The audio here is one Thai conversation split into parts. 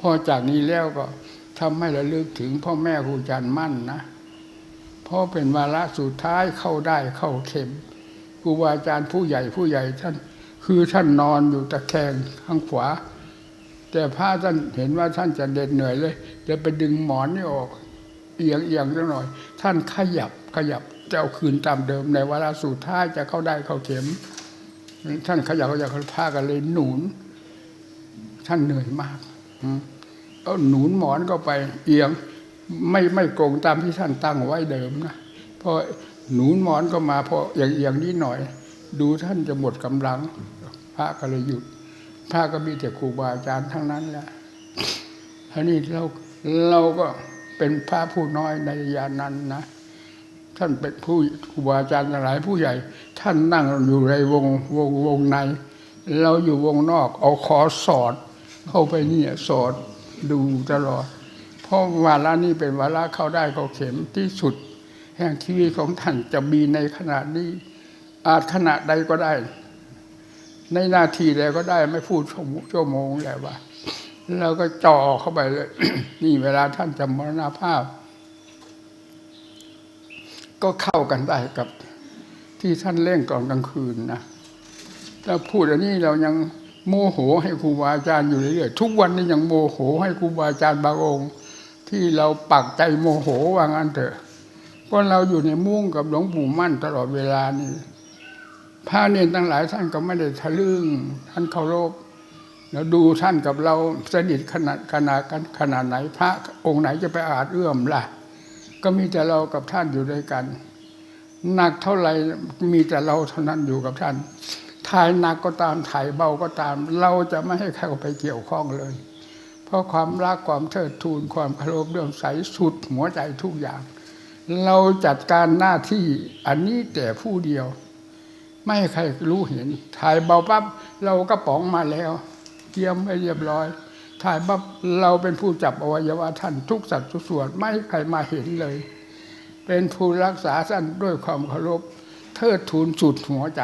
พอจากนี้แล้วก็ทำให้ระลึกถึงพ่อแม่ครูอาจารย์มั่นนะเพราะเป็นวาระสุดท้ายเข้าได้เข้าเข็มครูบาอาจารย์ผู้ใหญ่ผู้ใหญ่ท่าน คือท่านนอนอยู่ตะแคงข้างขวา แต่พระท่านเห็นว่าท่านจะเด็ดเหนื่อยเลยจะไปดึงหมอนนี่ออก เอียงเอียงสักหน่อย ท่านขยับขยับจะเอาคืนตามเดิมในเวลาสุดท้ายจะเข้าได้เข้าเข็ม ท่านขยับขยับผ้ากันเลยหนุน ท่านเหนื่อยมาก เอาหนุนหมอนก็ไป เอียง ไม่ไม่โกงตามที่ท่านตั้งไว้เดิมนะพอหนุนหมอนก็มาพอเอียงเอียงนิดหน่อย ดูท่านจะหมดกำลัง พระก็เลยหยุด พระก็มีแต่ครูบาอาจารย์ทั้งนั้นแหละทีนี้เราเราก็เป็นพระผู้น้อยในยานั้นนะท่านเป็นผู้ครูบาอาจารย์หลายผู้ใหญ่ ท่านนั่งอยู่ในวงวงวงใน เราอยู่วงนอก เอาขอสอด เข้าไปเนี่ยสอดดูตลอด เพราะวาระนี้เป็นวาระเข้าได้เข้าเข็มที่สุด แห่งชีวิตของท่านจะมีในขณะนี้ อาจขณะใดก็ได้ ในนาทีใดก็ได้ไม่พูดชั่วโมงชั่วโมงแล้วว่าเราก็จ่อเข้าไปเลย นี่เวลาท่านจะมรณภาพ ก็เข้ากันได้กับที่ท่านเล่งก่อนกลางคืนนะถ้าพูดอันนี้เรายัง โมโหให้ครูบาอาจารย์อยู่เรื่อยๆทุกวันนี้ยังโมโหให้ครูบาอาจารย์บางองค์ ที่เราปักใจโมโหว่างั้นเถอะเพราะเราอยู่ในมุ้งกับหลวงปู่มั่นตลอดเวลานี่พระเนรทั้งหลายท่านก็ไม่ได้ทะลึ่งท่านเคารพแล้วดูท่านกับเราสนิทขนาดขนาดกันขนาดไหนพระองค์ไหนจะไปอาจเอื้อมล่ะ ก็มีแต่เรากับท่านอยู่ด้วยกันหนักเท่าไหร่มีแต่เราเท่านั้นอยู่กับท่าน ถ่ายหนักก็ตามถ่ายเบาก็ตาม เราจะไม่ให้ใครเข้าไปเกี่ยวข้องเลย เพราะความรักความเทิดทูนความเคารพเรื่องใสสุดหัวใจทุกอย่าง เราจัดการหน้าที่อันนี้แต่ผู้เดียว ไม่ให้ใครรู้เห็น ถ่ายเบาปั๊บเราก็ป๋องมาแล้วเตรียมไว้เรียบร้อย ถ่ายปั๊บเราเป็นผู้จับอวัยวะท่านทุกสัดทุกส่วนไม่ให้ใครมาเห็นเลย เป็นผู้รักษาท่านด้วยความเคารพเทิดทูนสุดหัวใจ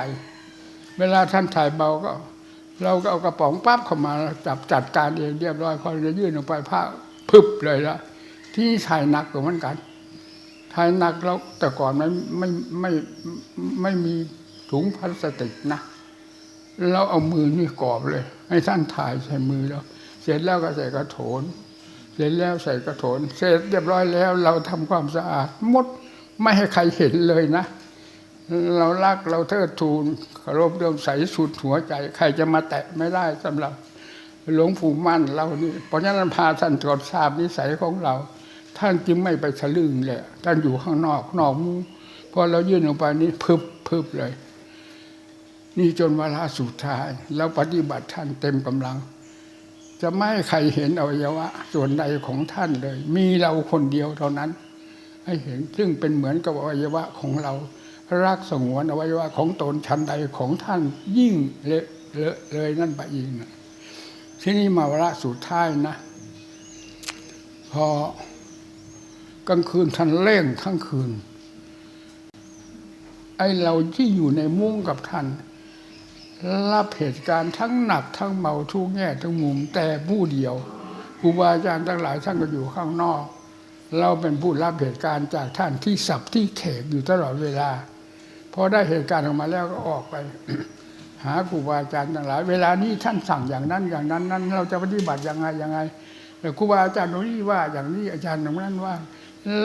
เวลาท่านถ่ายเบาก็ เราก็เอากระป๋องปั๊บเข้ามาจับจัดการเองเรียบร้อยพอจะยื่นลงไปผ้าพึบเลยละที่ถ่ายหนักกว่าเหมือนกันถ่ายหนักแล้วแต่ก่อนมันไม่ไม่ไม่มีถุงพลาสติกนะเราเอามือนี่กรอบเลย ให้ท่านถ่ายใส่มือแล้ว เสร็จแล้วก็ใส่กระโถน เสร็จแล้วใส่กระโถน เสร็จเรียบร้อยแล้ว เราทำความสะอาดมดไม่ให้ใครเห็นเลยนะ เรารักเราเทิดทูนเคารพเรื่องใสสุดหัวใจ ใครจะมาแตะไม่ได้สำหรับหลวงปู่มั่นเรานี่เพราะฉะนั้นพาท่านตรวจทราบนิสัยของเรา ท่านจึงไม่ไปทะลึ่งเลยท่านอยู่ข้างนอกนอกมุ้งพอเรายื่นลงไปนี่พึบพึบเลย นี่จนเวลาสุดท้ายแล้วปฏิบัติท่านเต็มกำลัง จะไม่ใครเห็นอวัยวะ ส่วนใดของท่านเลย มีเราคนเดียวเท่านั้น ให้เห็นซึ่งเป็นเหมือนกับอวัยวะของเรา รักสงวนอวัยวะของตนชั้นใดของท่านยิ่งเลยเลยเลยนั่นไปอีกนะที่นี่มาวาระสุดท้ายนะ พอกลางคืนท่านเร่งทั้งคืน ไอเราที่อยู่ในมุ้งกับท่านรับเหตุการณ์ทั้งหนักทั้งเบาทุกแง่ทุกมุมแต่ผู้เดียวครูบาอาจารย์ทั้งหลายท่านก็อยู่ข้างนอก เราเป็นผู้รับเหตุการณ์จากท่านที่สับที่เขกอยู่ตลอดเวลา พอได้เหตุการณ์ออกมาแล้วก็ออกไป หาครูบาอาจารย์ทั้งหลาย เวลานี้ท่านสั่งอย่างนั้นอย่างนั้นนั้น เราจะปฏิบัติยังไงยังไงแต่ครูบาอาจารย์ตรงนี้ว่าอย่างนี้อาจารย์ตรงนั้นว่า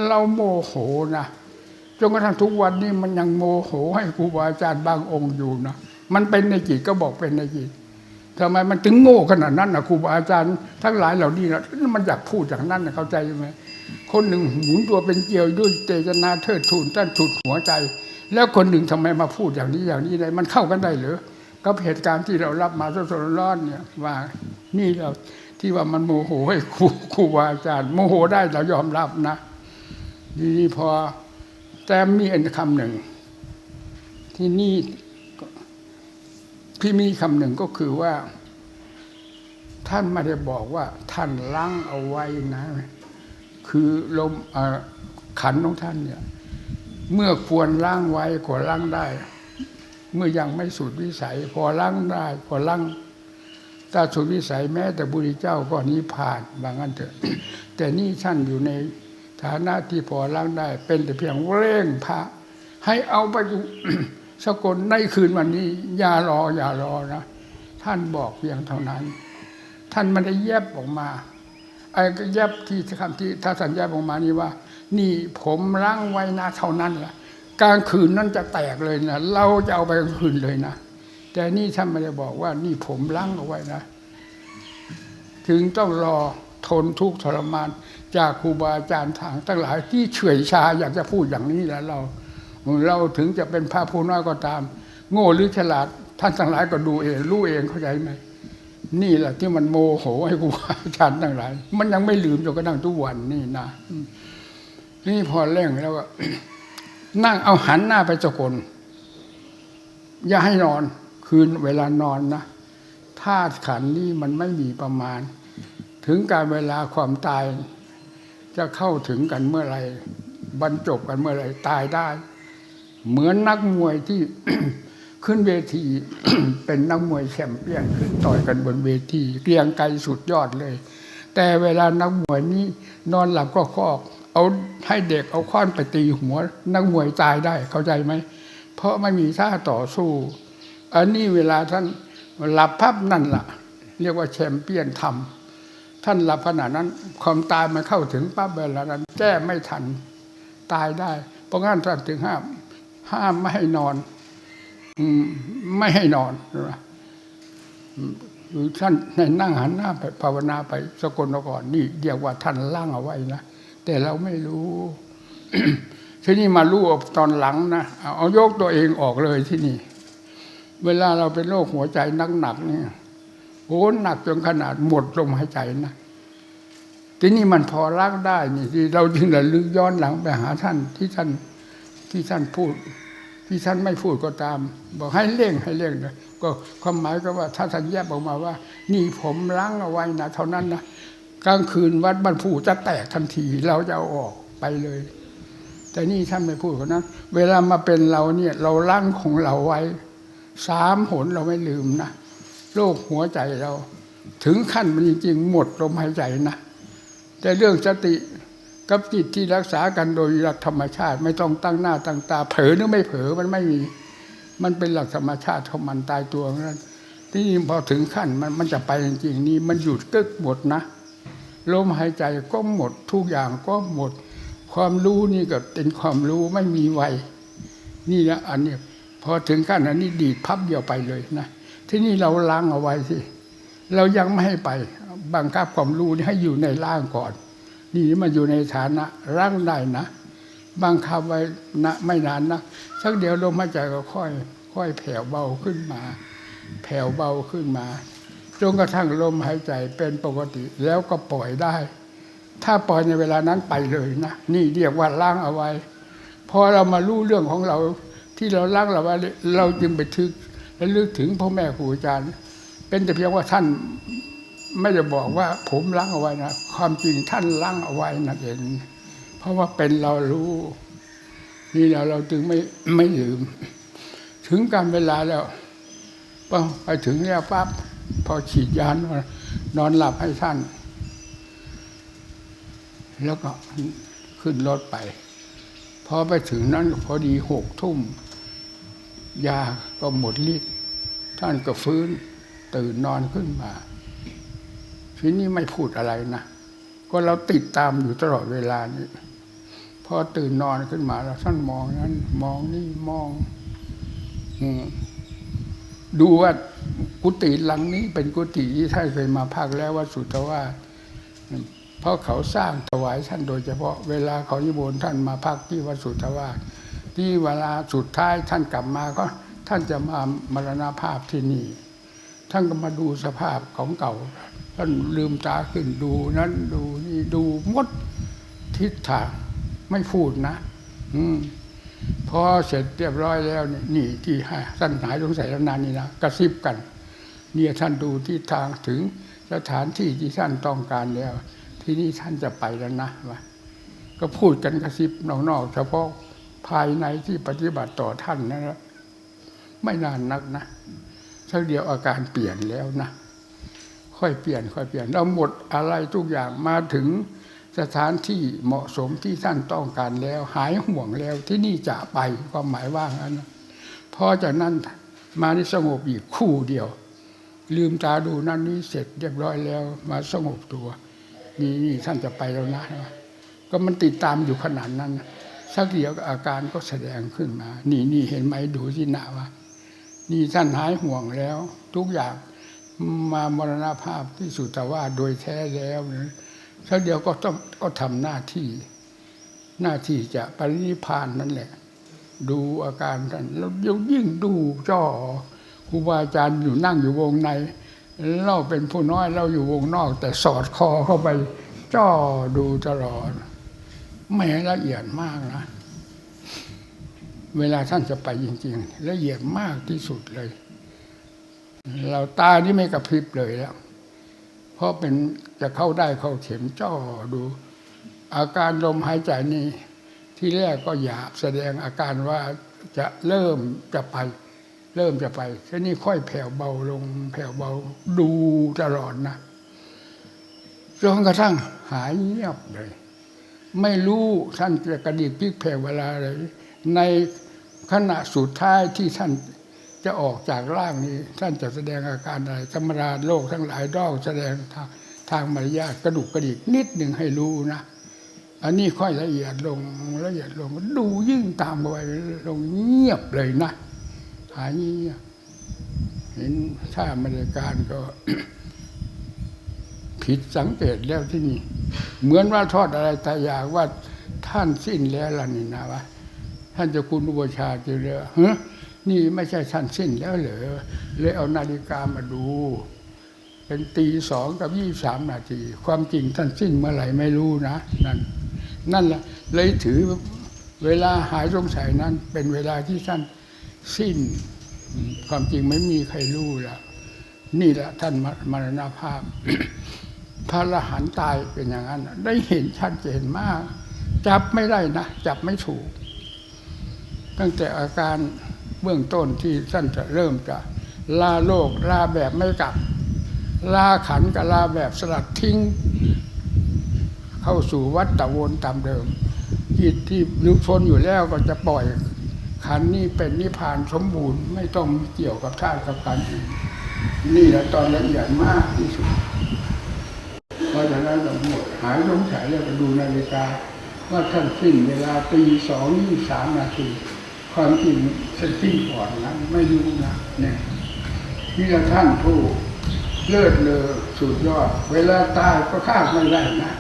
เราโมโหนะจนกระทั่งทุกวันนี้มันยังโมโห ให้ครูบาอาจารย์บางองค์อยู่นะมันเป็นในจิตก็บอกเป็นในจิตทำไมมันถึงโง่ขนาดนั้นนะครูบาอาจารย์ทั้งหลายเหล่านี้นะมันอยากพูดอย่างนั้นนะเข้าใจไหมคนหนึ่งหมุนตัวเป็นเกลียวด้วยเจตนาเทิดทูนต้านฉุดหัวใจ แล้วคนหนึ่งทำไมมาพูดอย่างนี้อย่างนี้ได้ มันเข้ากันได้หรือกับเหตุการณ์ที่เรารับมาสดๆร้อนๆเนี่ยว่านี่เราที่ว่ามันโมโหให้ครูครูบาอาจารย์ โมโหได้เรายอมรับนะทีนี้พอแต่มีอันคำหนึ่ง ที่นี่พี่มีคำหนึ่งก็คือว่า ท่านไม่ได้บอกว่า ท่านล้างเอาไว้นะ คือลมขันของท่านเนี่ย เมื่อควรล้างไว้ก็ล้างได้ เมื่อยังไม่สุดวิสัย พอล้างได้พอล้างถ้าสุดวิสัยแม้แต่บุรีเจ้าก็นิพพานบางอันเถอะแต่นี่ท่านอยู่ในฐานะที่พอล้างได้ เป็นแต่เพียงเร่งพระ ให้เอาไปอยู่สกลในคืนวันนี้ อย่ารออย่ารอนะ ท่านบอกเพียงเท่านั้น ท่านไม่ได้แยบออกมาไอ้ก็แยบที่คำที่ถ้าท่านแยบออกมานี่ว่า นี่ผมล้างไว้นะเท่านั้นแหละกลางคืนนั่นจะแตกเลยนะเราจะเอาไปกลางคืนเลยนะแต่นี่ท่านไม่ได้บอกว่านี่ผมล้างเอาไว้นะ ถึงต้องรอทนทุกข์ทรมาน จากครูบาอาจารย์ทางทั้งหลายที่เฉื่อยชาอยากจะพูดอย่างนี้แล้วเรา เราถึงจะเป็นพระผู้น้อยก็ตาม โง่หรือฉลาดท่านทั้งหลายก็ดูเองรู้เองเข้าใจไหมนี่แหละที่มันโมโหให้ครูบาอาจารย์ทั้งหลาย มันยังไม่ลืมจนกระทั่งทุกวันนี่นะ นี่พอเร่งแล้วก็นั่งเอาหันหน้าไปสกลอย่าให้นอน คืนเวลานอนนะธาตุขันนี่มันไม่มีประมาณ ถึงการเวลาความตาย จะเข้าถึงกันเมื่อไรบรรจบกันเมื่อไรตายได้ เหมือนนักมวยที่ขึ้นเวทีเป็นนักมวยแชมเปี้ยนขึ้นต่อยกันบนเวทีเกรียงไกรสุดยอดเลย แต่เวลานักมวยนี้นอนหลับก็คอก เอาให้เด็กเอาค้อนไปตีหัว นักมวยตายได้เข้าใจไหม เพราะไม่มีท่าต่อสู้ อันนี้เวลาท่านหลับพับนั่นล่ะ เรียกว่าแชมเปี้ยนทำท่านหลับขนาดนั้น ความตายมันเข้าถึงปั๊บเวลานั้นแก้ไม่ทันตายได้ เพราะงั้นท่านถึงห้าม ห้ามไม่ให้นอนอไม่ให้นอนนะอืมหรือท่านในนั่งหันหน้าไปภาวนาไปสกลนครนี่เรียกว่าท่านล่างเอาไว้นะ แต่เราไม่รู้ ที่นี่มารู้ตอนหลังนะเอายกตัวเองออกเลยที่นี่ เวลาเราเป็นโรคหัวใจหนักๆเนี่ยโอ้หนักจนขนาดหมดลมหายใจนะที่นี้มันพอรักได้นี่ที่เราจึงระลึกย้อนหลังไปหาท่านที่ท่านที่ท่านพูด ที่ท่านไม่พูดก็ตาม บอกให้เร่งให้เร่งนะก็ความหมายก็ว่าถ้าท่านแยกออกมาว่า นี่ผมล้างเอาไว้นะเท่านั้นนะ กลางคืนวัดบ้านผู้จะแตกทันทีเราจะเอาออกไปเลย แต่นี่ท่านไม่พูดคนนั้น เวลามาเป็นเราเนี่ยเราล้างของเราไว้สามหนเราไม่ลืมนะโรคหัวใจเรา ถึงขั้นมันจริงๆ หมดลมหายใจนะ แต่เรื่องสติกับจิตที่รักษากันโดยหลักธรรมชาติ ไม่ต้องตั้งหน้าตั้งตา เผลอหรือไม่เผลอมันไม่มี มันเป็นหลักธรรมชาติของมันตายตัวนั้นที่นี่พอถึงขั้นมันมันจะไปจริงๆนี่มันหยุดกึกหมดนะ ลมหายใจก็หมดทุกอย่างก็หมด ความรู้นี่ก็เป็นความรู้ไม่มีไวนี่นะอันนี้พอถึงขั้นอันนี้ดีดพับเดียวไปเลยนะที่นี่เราล้างเอาไว้สิเรายังไม่ให้ไปบังคับความรู้นี่ให้อยู่ในร่างก่อน นี่มันอยู่ในฐานะร่างได้นะบังคับไว้นะไม่นานนะสักเดียวลมหายใจก็ค่อย ค่อยแผ่วเบาขึ้นมา แผ่วเบาขึ้นมา จนกระทั่งลมหายใจเป็นปกติแล้วก็ปล่อยได้ ถ้าปล่อยในเวลานั้นไปเลยนะนี่เรียกว่าล้างเอาไว้พอเรามารู้เรื่องของเราที่เราล้างเราไว้เราจึงไปทึกและลึกถึงพ่อแม่ครูอาจารย์ เป็นแต่เพียงว่าท่านไม่ได้บอกว่าผมล้างเอาไว้นะความจริงท่านล้างเอาไว้นั่นเองเพราะว่าเป็นเรารู้ นี่เราเราจึงไม่ไม่ลืม ถึงการเวลาแล้วไปถึงแล้วปั๊บ พอฉีดยานนอนหลับให้ท่าน แล้วก็ขึ้นรถไป พอไปถึงนั้นพอดีหกทุ่ม ยาก็หมดฤทธิ์ท่านก็ฟื้นตื่นนอนขึ้นมาทีนี้ไม่พูดอะไรนะ ก็เราติดตามอยู่ตลอดเวลานี้พอตื่นนอนขึ้นมาแล้วท่านมองนั้น มองนี่มองดูว่า กุฏิหลังนี้เป็นกุฏิที่ท่านเคยมาพักแล้วว่าสุตวาสเพราะเขาสร้างถวายท่านโดยเฉพาะเวลาเขานิมนท่านมาพักที่วัดสุทธวาสที่เวลาสุดท้ายท่านกลับมาก็ท่านจะมามรณภาพที่นี่ ท่านก็มาดูสภาพของเก่า ท่านลืมตาขึ้นดูนั้นดูนี่ดูมดทิศทางไม่พูดนะ อืมพอเสร็จเรียบร้อยแล้วนี่นี่ที่ท่านหายสงสัยแล้วนานนี่นะกระซิบกัน เนี่ยท่านดูที่ทางถึงสถานที่ที่ท่านต้องการแล้ว ที่นี่ท่านจะไปแล้วนะว่าก็พูดกันกระซิบนอกๆเฉพาะภายในที่ปฏิบัติต่อท่านนั่นแหละไม่นานนักนะสักเดียวอาการเปลี่ยนแล้วนะค่อยเปลี่ยนค่อยเปลี่ยนเราหมดอะไรทุกอย่างมาถึงสถานที่เหมาะสมที่ท่านต้องการแล้ว หายห่วงแล้วที่นี่จะไปความหมายว่างั้นนะพอจากนั้นมานี่สงบอีกคู่เดียว ลืมตาดูนั่นนี่เสร็จเรียบร้อยแล้ว มาสงบตัว นี่นี่ท่านจะไปแล้วนะก็มันติดตามอยู่ขนาดนั้นสักเดียวอาการก็แสดงขึ้นมา นี่นี่เห็นไหมดูสินะว่านี่ท่านหายห่วงแล้ว ทุกอย่างมามรณภาพที่สุตว่าโดยแท้แล้วนะสักเดียวก็ต้องก็ทำหน้าที่ หน้าที่จะปรินิพานนั่นแหละ ดูอาการท่านแล้วยิ่งดูจ่อ ครูบาอาจารย์อยู่นั่งอยู่วงใน เราเป็นผู้น้อยเราอยู่วงนอก แต่สอดคอเข้าไปจ่อดูตลอดแม่ละเอียดมากนะ เวลาท่านจะไปจริง ๆ ละเอียดมากที่สุดเลย เราตานี่ไม่กระพริบเลยแล้ว เพราะเป็นจะเข้าได้เข้าเข็มจ่อดู อาการลมหายใจนี่ที่แรกก็หยาบแสดงอาการว่าจะเริ่มจะไป เริ่มจะไปทีนี้ค่อยแผ่วเบาลง แผ่วเบาดูตลอดนะจนกระทั่งหายเงียบเลย ไม่รู้ท่านจะกระดิกพลิกแผ่วเวลาอะไรในขณะสุดท้ายที่ท่านจะออกจากร่างนี้ ท่านจะแสดงอาการอะไรธรรมดาโลกทั้งหลายดอกแสดงทางทางมารยาทกระดุกกระดิกนิดหนึ่งให้รู้นะ อันนี้ค่อยละเอียดลงละเอียดลงดูยิ่งตามไปลงเงียบเลยนะ หายเงียบเห็นถ้าไม่ได้การก็ ผิดสังเกตแล้วที่นี่ เหมือนว่าทอดอะไรตายอยากว่าท่านสิ้นแล้วล่ะนี่นะวะท่านจะคุณอุปชาจะเรียเฮ้ยนี่ไม่ใช่ท่านสิ้นแล้วเหรอเลยเอานาฬิกามาดู เป็นตีสองกับยี่สามนาที ความจริงท่านสิ้นเมื่อไหร่ไม่รู้นะนั่นนั่นแหละเลยถือเวลาหายสงสัยนั้น เป็นเวลาที่ท่าน สิ้น ความจริงไม่มีใครรู้ล้วนี่แหละท่านมรณภาพ พระอรหันตายเป็นอย่างนั้น ได้เห็นชัดเจนมาก จับไม่ได้นะจับไม่ถูก ตั้งแต่อาการเบื้องต้นที่ท่านจะเริ่มจะลาโลกลาแบบไม่กลับ ลาขันกับลาแบบสลัดทิ้ง เข้าสู่วัฏฏะวนตามเดิมจิตที่ลุกพ้นอยู่แล้วก็จะปล่อย ขันนี้เป็นนิพพานสมบูรณ์ไม่ต้องเกี่ยวกับธาตุกับการอื่นนี่แหละตอนละเอียดมากที่สุด เพราะฉะนั้นเราหมดหายสงสัยแล้วก็ดูนาฬิกา ว่าท่านสิ้นเวลาตีสองยี่สามนาทีความจริงท่านสิ้นก่อนนะไม่รู้นะเนี่ยนี่แหละท่านผู้เลิศเลอสุดยอด เวลาตายก็คาดไม่ได้นะ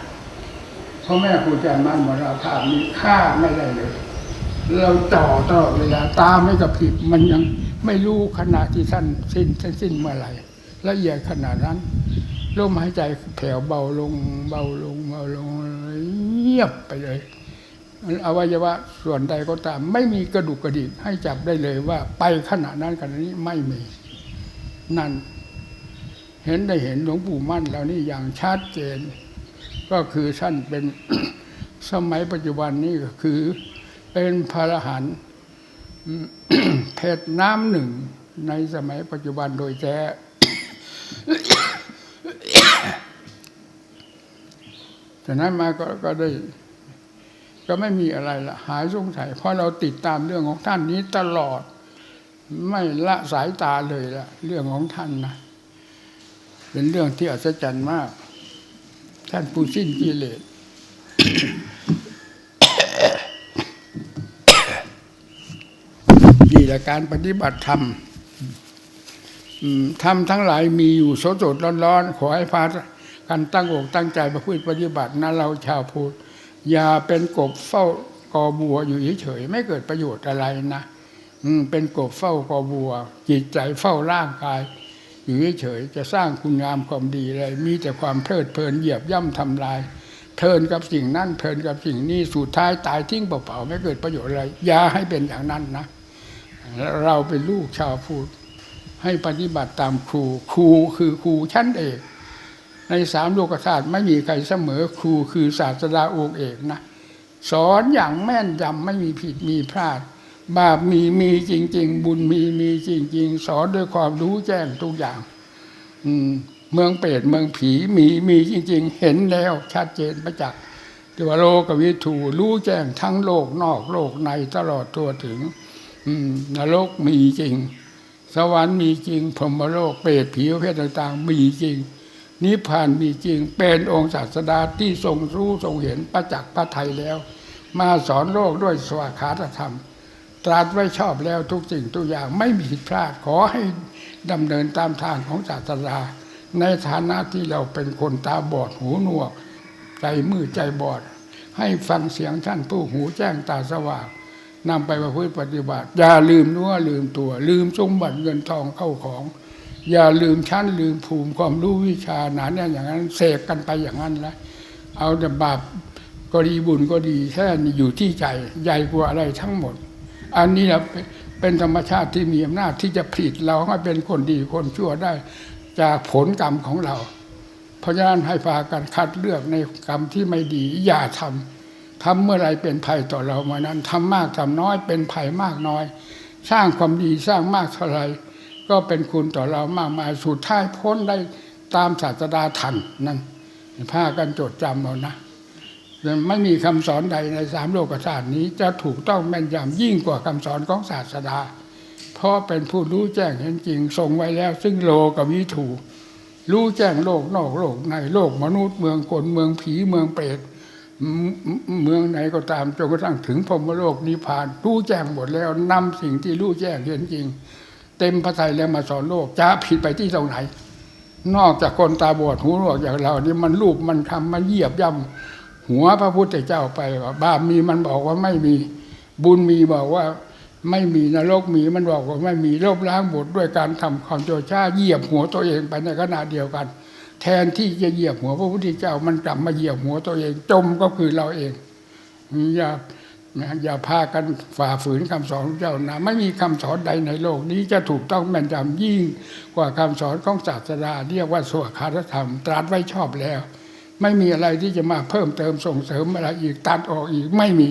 เพราะแม่ครูอาจารย์มั่นมรณภาพนี้คาดไม่ได้เลย เราจ่อตลอดเวลาตาไม่กระพริบมันยังไม่รู้ขณะที่ท่านสิ้นท่านสิ้นเมื่อไหร่ละเอียดขนาดนั้นลมหายใจแผ่วเบาลง เบาลงเบาลงเงียบไปเลยอวัยวะส่วนใดก็ตาม ไม่มีกระดูกกระดิกให้จับได้เลยว่า ไปขณะนั้นขณะนี้ไม่มี นั่น เห็นได้เห็นหลวงปู่มั่นแล้วนี่อย่างชัดเจน ก็คือท่านเป็นสมัยปัจจุบันนี้ก็คือ เป็นพระหันเพชรน้ำหนึ่งในสมัยปัจจุบันโดยแท้จากนั้นมาก็ก็ได้ ก็ไม่มีอะไรละหายสงสัย เพราะเราติดตามเรื่องของท่านนี้ตลอด ไม่ละสายตาเลยละเรื่องของท่านนะเป็นเรื่องที่อัศจรรย์มาก ท่านผู้สิ้นกิเลส นี่แหละการปฏิบัติธรรมธรรมทั้งหลายมีอยู่สดสดๆร้อนๆ ขอให้พากันตั้งอกตั้งใจประพฤติปฏิบัตินะเราชาวพุทธอย่าเป็นกบเฝ้ากอบัวอยู่เฉยๆไม่เกิดประโยชน์อะไรนะอืมเป็นกบเฝ้ากอบัว จิตใจเฝ้าร่างกาย อยู่เฉยๆจะสร้างคุณงามความดีอะไรมีแต่ความเพลิดเพลินเหยียบย่ำทำลายเพลินกับสิ่งนั้นเพลินกับสิ่งนี้สุดท้ายตายทิ้งเปล่าๆไม่เกิดประโยชน์อะไรอย่าให้เป็นอย่างนั้นนะ เราเป็นลูกชาวพุทธให้ปฏิบัติตามครู ครูคือครูชั้นเอก ในสามโลกธาตุไม่มีใครเสมอครูคือศาสดาองค์เอกนะ สอนอย่างแม่นยำไม่มีผิดมีพลาด บาปมีมีจริง ๆ บุญมีมีจริง ๆ สอนด้วยความรู้แจ้งทุกอย่าง อืมเมืองเปรตเมืองผีมีมีจริง ๆ เห็นแล้วชัดเจนประจักษ์ที่ว่าโลกวิถูรู้แจ้งทั้งโลกนอกโลกในตลอดตัวถึง นรกมีจริง สวรรค์มีจริงพรหมโลกเปรตผีเภทต่างๆ มีจริง นิพพานมีจริง เป็นองค์ศาสดาที่ทรงรู้ทรงเห็นประจักษ์พระไทยแล้ว มาสอนโลกด้วยสวาขาตธรรม ตรัสไว้ชอบแล้วทุกสิ่งทุกอย่างไม่มีผิดพลาดขอให้ดำเนินตามทางของศาสดา ในฐานะที่เราเป็นคนตาบอดหูหนวก ใจมืดใจบอด ให้ฟังเสียงท่านผู้หูแจ้งตาสว่าง นำไปประพฤติปฏิบัติ อย่าลืมเนื้อลืมตัว ลืมสมบัติเงินทองเข้าของ อย่าลืมชั้นลืมภูมิความรู้วิชาหนาแน่นอย่างนั้นเสกกันไปอย่างนั้นแล้วเอาแต่บาปก็ดีบุญก็ดีแค่นี้อยู่ที่ใจใหญ่กว่าอะไรทั้งหมด อันนี้นะเป็นธรรมชาติที่มีอำนาจที่จะผลิตเราให้เป็นคนดีคนชั่วได้จากผลกรรมของเรา เพราะฉะนั้นให้พากันคัดเลือกในกรรมที่ไม่ดีอย่าทำ ทำเมื่อไรเป็นภัยต่อเราเมื่อนั้นทำมากทำน้อยเป็นภัยมากน้อย สร้างความดีสร้างมากเท่าไรก็เป็นคุณต่อเรามากมายสุดท้ายพ้นได้ตามศาสดาทันนั่นพากันจดจำเอานะไม่มีคำสอนใดในสามโลกธาตุนี้จะถูกต้องแม่นยำยิ่งกว่าคำสอนของศาสดา เพราะเป็นผู้รู้แจ้งเห็นจริงทรงไว้แล้ว ซึ่งโลกับวิถูรู้แจ้งโลกนอกโลกในโลกมนุษย์เมืองคนเมืองผีเมืองเปรต เมืองไหนก็ตามจนกระทั่งถึงพรมโลกนิพพานรู้แจ้งหมดแล้วนำสิ่งที่รู้แจ้งเห็นจริง เต็มพระทัยแล้วมาสอนโลกจะผิดไปที่ตรงไหน นอกจากคนตาบอดหูหนวกอย่างเรานี่มันรูปมันคำมันเหยียบย่ำหัวพระพุทธเจ้าไปว่าบาปมีมันบอกว่าไม่มีบุญมีบอกว่าไม่มีนรกมีมันบอกว่าไม่มีลบล้างบทด้วยการทำความโจชาเหยียบหัวตัวเองไปในขณะเดียวกัน แทนที่จะเหยียบหัวพระพุทธเจ้ามันกลับมาเหยียบหัวตัวเอง จมก็คือเราเอง อย่าอย่าพากันฝ่าฝืนคำสอนเจ้านะ ไม่มีคำสอนใดในโลกนี้จะถูกต้องแม่นยำยิ่งกว่าคำสอนของศาสดาเรียกว่าสวขาธรรม ตรัสไว้ชอบแล้ว ไม่มีอะไรที่จะมาเพิ่มเติมส่งเสริมอะไรอีกตัดออกอีกไม่มี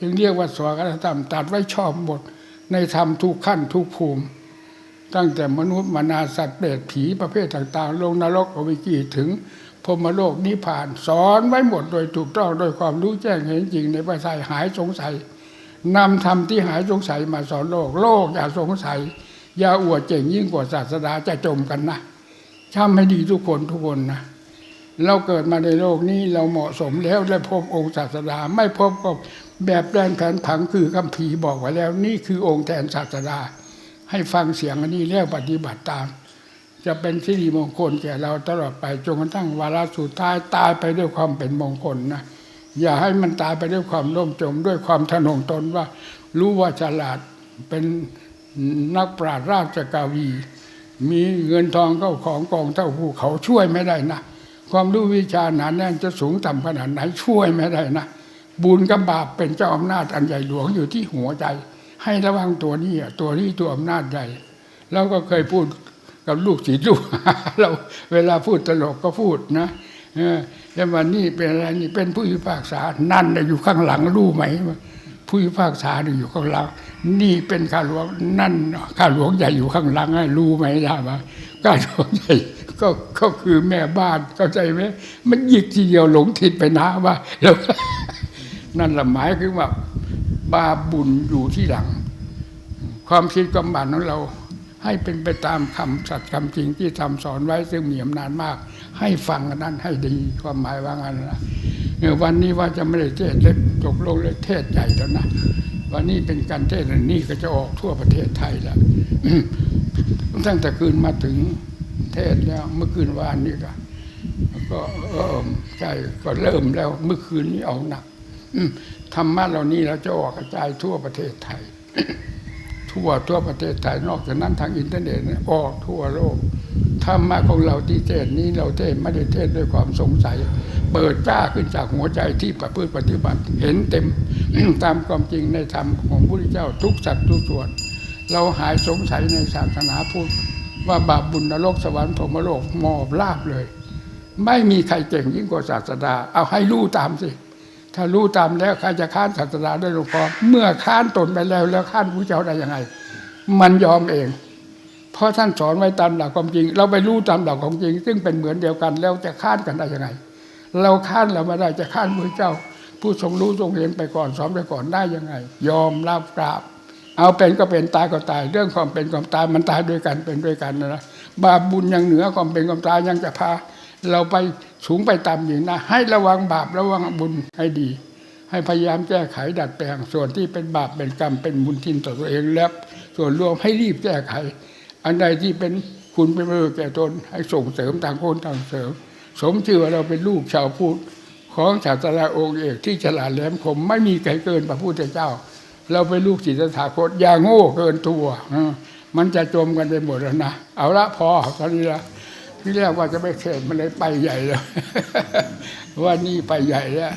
จึงเรียกว่าสวดคากธรรมตัดไว้ชอบหมดในธรรมทุกขั้นทุกภูมิ ตั้งแต่มนุษย์มนาสัตว์เปรตผีประเภทต่างๆ ลงนรกอวิกีถึงพรมโลกนิพพาน สอนไว้หมดโดยถูกต้องโดยความรู้แจ้งเห็นจริงในพระทัยหายสงสัยนำธรรมที่หายสงสัยมาสอนโลก โลกอย่าสงสัย อย่าอวดเจ๋งยิ่งกว่าศาสดาจะจมกันนะช่ำให้ดีทุกคนทุกคนนะเราเกิดมาในโลกนี้เราเหมาะสมแล้วได้พบองค์ศาสดา ไม่พบก็แบบแดนแผนผังคือคำผีร์บอกไว้แล้ว นี่คือองค์แทนศาสดา ให้ฟังเสียงอันนี้แล้วปฏิบัติตาม จะเป็นสิริมงคลแก่เราตลอดไปจนกระทั่งวาระสุดท้ายตายไปด้วยความเป็นมงคลนะอย่าให้มันตายไปด้วยความล่มจมด้วยความทะนงตนว่า รู้ว่าฉลาดเป็นนักปราชญ์ราชกาวี มีเงินทองเข้าของกองเท่าภูเขาช่วยไม่ได้นะความรู้วิชาหนาแน่นจะสูงต่ำขนาดไหนช่วยไม่ได้นะบุญกับบาปเป็นเจ้าอำนาจอันใหญ่หลวงอยู่ที่หัวใจ ให้ระวังตัวนี้อะตัวนี้ตัวอำนาจใหญ่เราก็เคยพูดกับลูกศิษย์ลูกเราเวลาพูดตลกก็พูดนะเออแล้ววันนี้เป็นอะไรนี่เป็นผู้พิพากษานั่นน่ะอยู่ข้างหลังรู้ไหมว่าผู้พิพากษาอยู่ข้างหลัง นี่เป็นข้าหลวงนั่นข้าหลวงใหญ่อยู่ข้างหลังรู้ไหมล่ะว่าข้าหลวงใหญ่ก็ก็คือแม่บ้านเข้าใจไหมมันหยิกทีเดียวหลงทิศไปนะว่าแล้วนั่นละหมายคือว่า บาบุญอยู่ที่หลัง ความคิดความบันของเรา ให้เป็นไปตามคำสัตย์คำจริงที่ทำสอนไว้ซึ่งมีอำนาจมาก ให้ฟังอันนั้นให้ดีความหมายว่างั้นนะวันนี้ว่าจะไม่ได้เทศเล็กตกลงเลยเทศใหญ่แล้วนะวันนี้เป็นการเทศนนี้ก็จะออกทั่วประเทศไทยแล้วตั้งแต่คืนมาถึงเทศแล้วเมื่อคืนวานนี้ก็ก็ใช่ก็เริ่มแล้วเมื่อคืนนี้เอาหนัก ธรรมะเหล่านี้เราจะออกกระจายทั่วประเทศไทย ทั่วทั่วประเทศไทยนอกจากนั้นทางอินเทอร์เน็ตออกทั่วโลกธรรมะของเราที่เทศนี้เราเทศไม่ได้เทศด้วยความสงสัย เปิดกล้าขึ้นจากหัวใจที่ประพฤติปฏิบัติเห็นเต็มตามความจริงในธรรมของพระพุทธเจ้าทุกสัตว์ทุกส่วน เราหายสงสัยในศาสนาพุทธว่าบาปบุญนรกสวรรค์พรมโลกมอบลาบเลย ไม่มีใครเก่งยิ่งกว่าศาสดา เอาให้รู้ตามสิ ถ้ารู้ตามแล้วใครจะค้านศาสนาได้หลวงพ่อเมื่อค้านตนไปแล้วแล้วค้านผู้เจ้าได้ยังไง มันยอมเอง เพราะท่านสอนไว้ตามหลักความจริง เราไปรู้ตามหลักของจริง ซึ่งเป็นเหมือนเดียวกันแล้วจะค้านกันได้ยังไง เราค้านเราไม่ได้จะค้านพระเจ้า ผู้ทรงรู้ทรงเห็นไปก่อนสอนไปก่อนได้ยังไง ยอมรับกราบ เอาเป็นก็เป็นตายก็ตาย เรื่องความเป็นความตายมันตายด้วยกันเป็นด้วยกันนะนะบาปบุญยังเหนือความเป็นความตายยังจะพาเราไป สูงไปต่ำอยู่นะให้ระวังบาประวังบุญให้ดี ให้พยายามแก้ไขดัดแปลงส่วนที่เป็นบาปเป็นกรรมเป็นบุญทินต่อตัวเองแล้วส่วนรวมให้รีบแก้ไข อันใดที่เป็นคุณเป็นประโยชน์แก่ตนให้ส่งเสริมต่างคนต่างเสริม สมชื่อว่าเราเป็นลูกชาวพุทธของศาสนาองค์เอกที่ฉลาดแหลมคมไม่มีใครเกินพระพุทธเจ้า เราเป็นลูกศิษย์สถาคตอย่าโง่เกินตัวมันจะจมกันไปหมดแล้วนะเอาละพอตอนนี้ละ ที่แรกว่าจะไม่เข็ดมันเลยไปใหญ่เลยว่านี่ไปใหญ่แล้ว